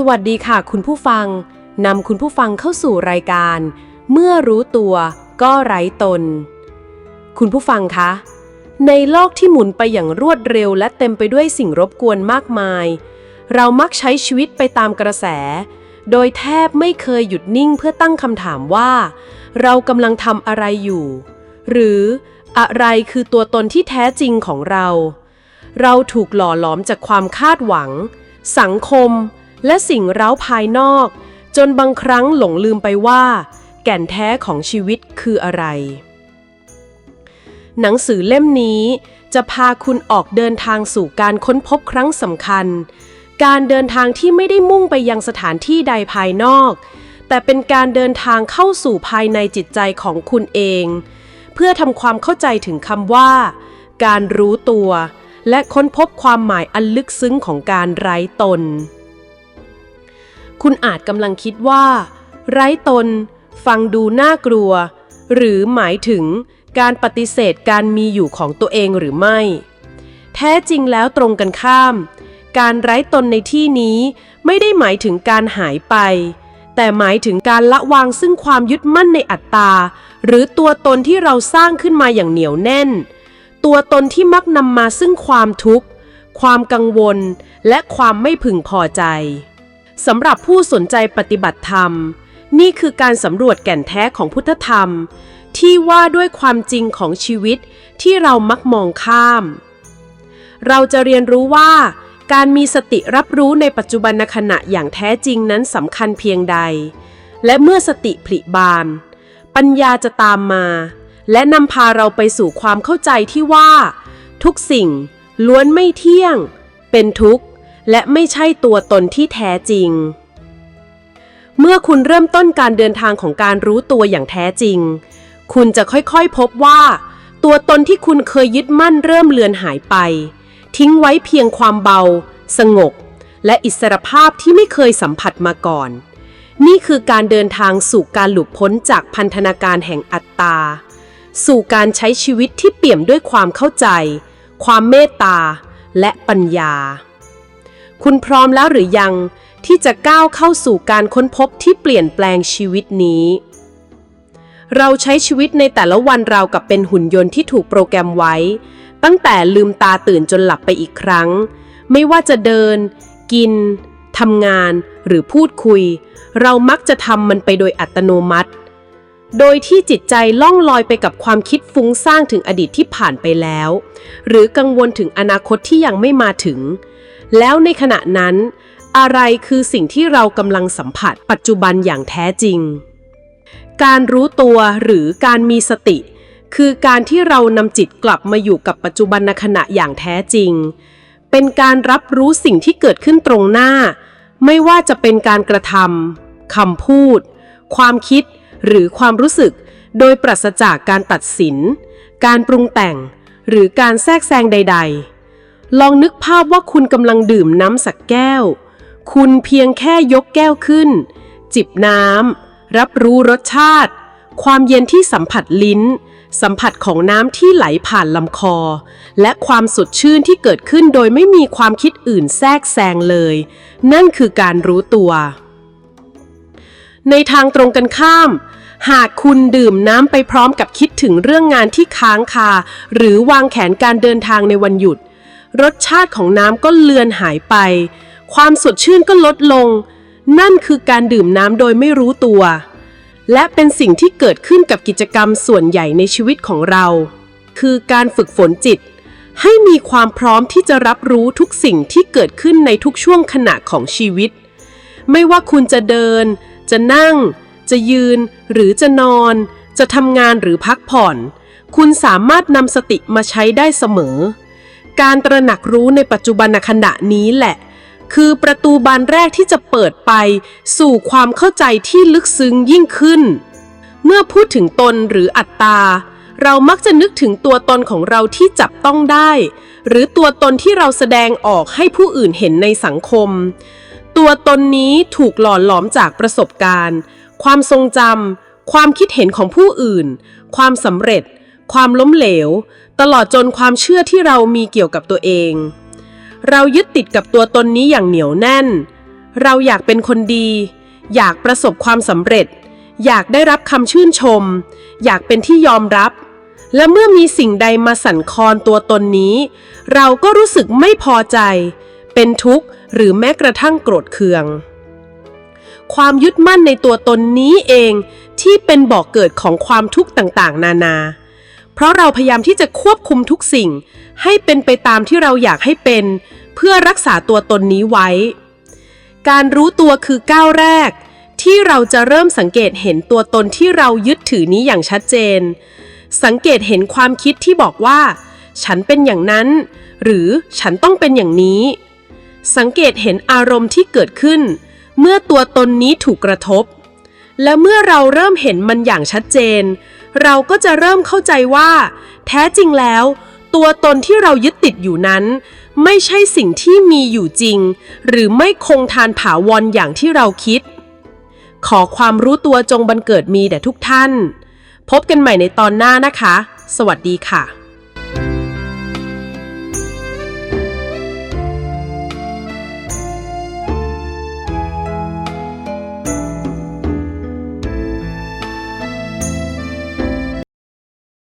สวัสดีค่ะคุณผู้ฟัง นำคุณผู้ฟังเข้าสู่รายการ เมื่อรู้ตัวก็ไร้ตน คุณผู้ฟังคะ ในโลกที่หมุนไปอย่างรวดเร็วและเต็มไปด้วยสิ่งรบกวนมากมาย เรามักใช้ชีวิตไปตามกระแส โดยแทบไม่เคยหยุดนิ่งเพื่อตั้งคำถามว่า เรากำลังทำอะไรอยู่ หรืออะไรคือตัวตนที่แท้จริงของเรา เราถูกหล่อหลอมจากความคาดหวัง สังคม และสิ่งเร้าภายนอก จนบางครั้งหลงลืมไปว่า แก่นแท้ของชีวิตคืออะไร หนังสือเล่มนี้จะพาคุณออกเดินทางสู่การค้นพบครั้งสำคัญ การเดินทางที่ไม่ได้มุ่งไปยังสถานที่ใดภายนอก แต่เป็นการเดินทางเข้าสู่ภายในจิตใจของคุณเอง เพื่อทำความเข้าใจถึงคำว่า การรู้ตัว และค้นพบความหมายอันลึกซึ้งของการไร้ตน คุณอาจกำลังคิดว่า ไร้ตน ฟังดูน่ากลัว หรือหมายถึงการปฏิเสธการมีอยู่ของตัวเองหรือไม่ แท้จริงแล้วตรงกันข้าม การไร้ตนในที่นี้ไม่ได้หมายถึงการหายไป แต่หมายถึงการละวางซึ่งความยึดมั่นในอัตตา หรือตัวตนที่เราสร้างขึ้นมาอย่างเหนียวแน่น ตัวตนที่มักนำมาซึ่งความทุกข์ ความกังวล และความไม่พึงพอใจ สำหรับผู้สนใจปฏิบัติธรรม นี่คือการสำรวจแก่นแท้ของพุทธธรรม ที่ว่าด้วยความจริงของชีวิตที่เรามักมองข้าม เราจะเรียนรู้ว่า การมีสติรับรู้ในปัจจุบันขณะอย่างแท้จริงนั้นสำคัญเพียงใด และเมื่อสติผลิบาน ปัญญาจะตามมา และนำพาเราไปสู่ความเข้าใจที่ว่า ทุกสิ่งล้วนไม่เที่ยง เป็นทุกข์ และไม่ใช่ตัวตนที่แท้จริง เมื่อคุณเริ่มต้นการเดินทางของการรู้ตัวอย่างแท้จริง คุณจะค่อยๆพบว่า ตัวตนที่คุณเคยยึดมั่นเริ่มเลือนหายไป ทิ้งไว้เพียงความเบา สงบ และอิสรภาพที่ไม่เคยสัมผัสมาก่อน นี่คือการเดินทางสู่การหลุดพ้นจากพันธนาการแห่งอัตตา สู่การใช้ชีวิตที่เปี่ยมด้วยความเข้าใจ ความเมตตา และปัญญา คุณพร้อมแล้วหรือยังที่จะก้าวเข้าสู่การค้นพบที่เปลี่ยนแปลงชีวิตนี้ เราใช้ชีวิตในแต่ละวันราวกับเป็นหุ่นยนต์ที่ถูกโปรแกรมไว้ ตั้งแต่ลืมตาตื่นจนหลับไปอีกครั้ง ไม่ว่าจะเดิน กินทำงานหรือพูดคุย เรามักจะทำมันไปโดยอัตโนมัติ โดยที่จิตใจล่องลอยไปกับความคิดฟุ้งซ่านถึงอดีตที่ผ่านไปแล้ว หรือกังวลถึงอนาคตที่ยังไม่มาถึง แล้วในขณะนั้น อะไรคือสิ่งที่เรากำลังสัมผัสปัจจุบันอย่างแท้จริง การรู้ตัวหรือการมีสติ คือการที่เรานำจิตกลับมาอยู่กับปัจจุบันขณะอย่างแท้จริง เป็นการรับรู้สิ่งที่เกิดขึ้นตรงหน้า ไม่ว่าจะเป็นการกระทำคำพูด ความคิดหรือความรู้สึก โดยปราศจากการตัดสิน การปรุงแต่ง หรือการแทรกแซงใด ๆ ลองนึกภาพว่าคุณกำลังดื่มน้ำสักแก้ว คุณเพียงแค่ยกแก้วขึ้น จิบน้ำรับรู้รสชาติ ความเย็นที่สัมผัสลิ้น สัมผัสของน้ำที่ไหลผ่านลำคอ และความสดชื่นที่เกิดขึ้นโดยไม่มีความคิดอื่นแทรกแซงเลย นั่นคือการรู้ตัว ในทางตรงกันข้ามหากคุณดื่มน้ำไปพร้อมกับคิดถึงเรื่องงานที่ค้างคา หรือวางแผนการเดินทางในวันหยุด รสชาติของน้ำก็เลือนหายไป ความสดชื่นก็ลดลง นั่นคือการดื่มน้ำโดยไม่รู้ตัว และเป็นสิ่งที่เกิดขึ้นกับกิจกรรมส่วนใหญ่ในชีวิตของเรา คือการฝึกฝนจิต ให้มีความพร้อมที่จะรับรู้ทุกสิ่งที่เกิดขึ้นในทุกช่วงขณะของชีวิต ไม่ว่าคุณจะเดิน จะนั่ง จะยืน หรือจะนอน จะทำงานหรือพักผ่อน คุณสามารถนำสติมาใช้ได้เสมอ การตระหนักรู้ในปัจจุบันขณะนี้แหละ คือประตูบานแรกที่จะเปิดไป สู่ความเข้าใจที่ลึกซึ้งยิ่งขึ้น เมื่อพูดถึงตนหรืออัตตา เรามักจะนึกถึงตัวตนของเราที่จับต้องได้ หรือตัวตนที่เราแสดงออกให้ผู้อื่นเห็นในสังคม ตัวตนนี้ถูกหล่อหลอมจากประสบการณ์ ความทรงจำความคิดเห็นของผู้อื่น ความสำเร็จ ความล้มเหลว ตลอดจนความเชื่อที่เรามีเกี่ยวกับตัวเอง เรายึดติดกับตัวตนนี้อย่างเหนียวแน่น เราอยากเป็นคนดี อยากประสบความสำเร็จ อยากได้รับคำชื่นชม อยากเป็นที่ยอมรับ และเมื่อมีสิ่งใดมาสั่นคลอนตัวตนนี้ เราก็รู้สึกไม่พอใจ เป็นทุกข์หรือแม้กระทั่งโกรธเคืองความยึดมั่นในตัวตนนี้เองที่เป็นบ่อกเกิดของความทุกข์ต่างๆ นานา เพราะเราพยายามที่จะควบคุมทุกสิ่ง ให้เป็นไปตามที่เราอยากให้เป็น เพื่อรักษาตัวตนนี้ไว้ การรู้ตัวคือก้าวแรก ที่เราจะเริ่มสังเกตเห็นตัวตนที่เรายึดถือนี้อย่างชัดเจน สังเกตเห็นความคิดที่บอกว่า ฉันเป็นอย่างนั้น หรือฉันต้องเป็นอย่างนี้ สังเกตเห็นอารมณ์ที่เกิดขึ้น เมื่อตัวตนนี้ถูกกระทบและเมื่อเราเริ่มเห็นมันอย่างชัดเจน เราก็จะเริ่มเข้าใจว่า แท้จริงแล้ว ตัวตนที่เรายึดติดอยู่นั้น ไม่ใช่สิ่งที่มีอยู่จริง หรือไม่คงทานผาวรอย่างที่เราคิด ขอความรู้ตัวจงบันเกิดมีแด่ทุกท่าน พบกันใหม่ในตอนหน้านะคะ สวัสดีค่ะ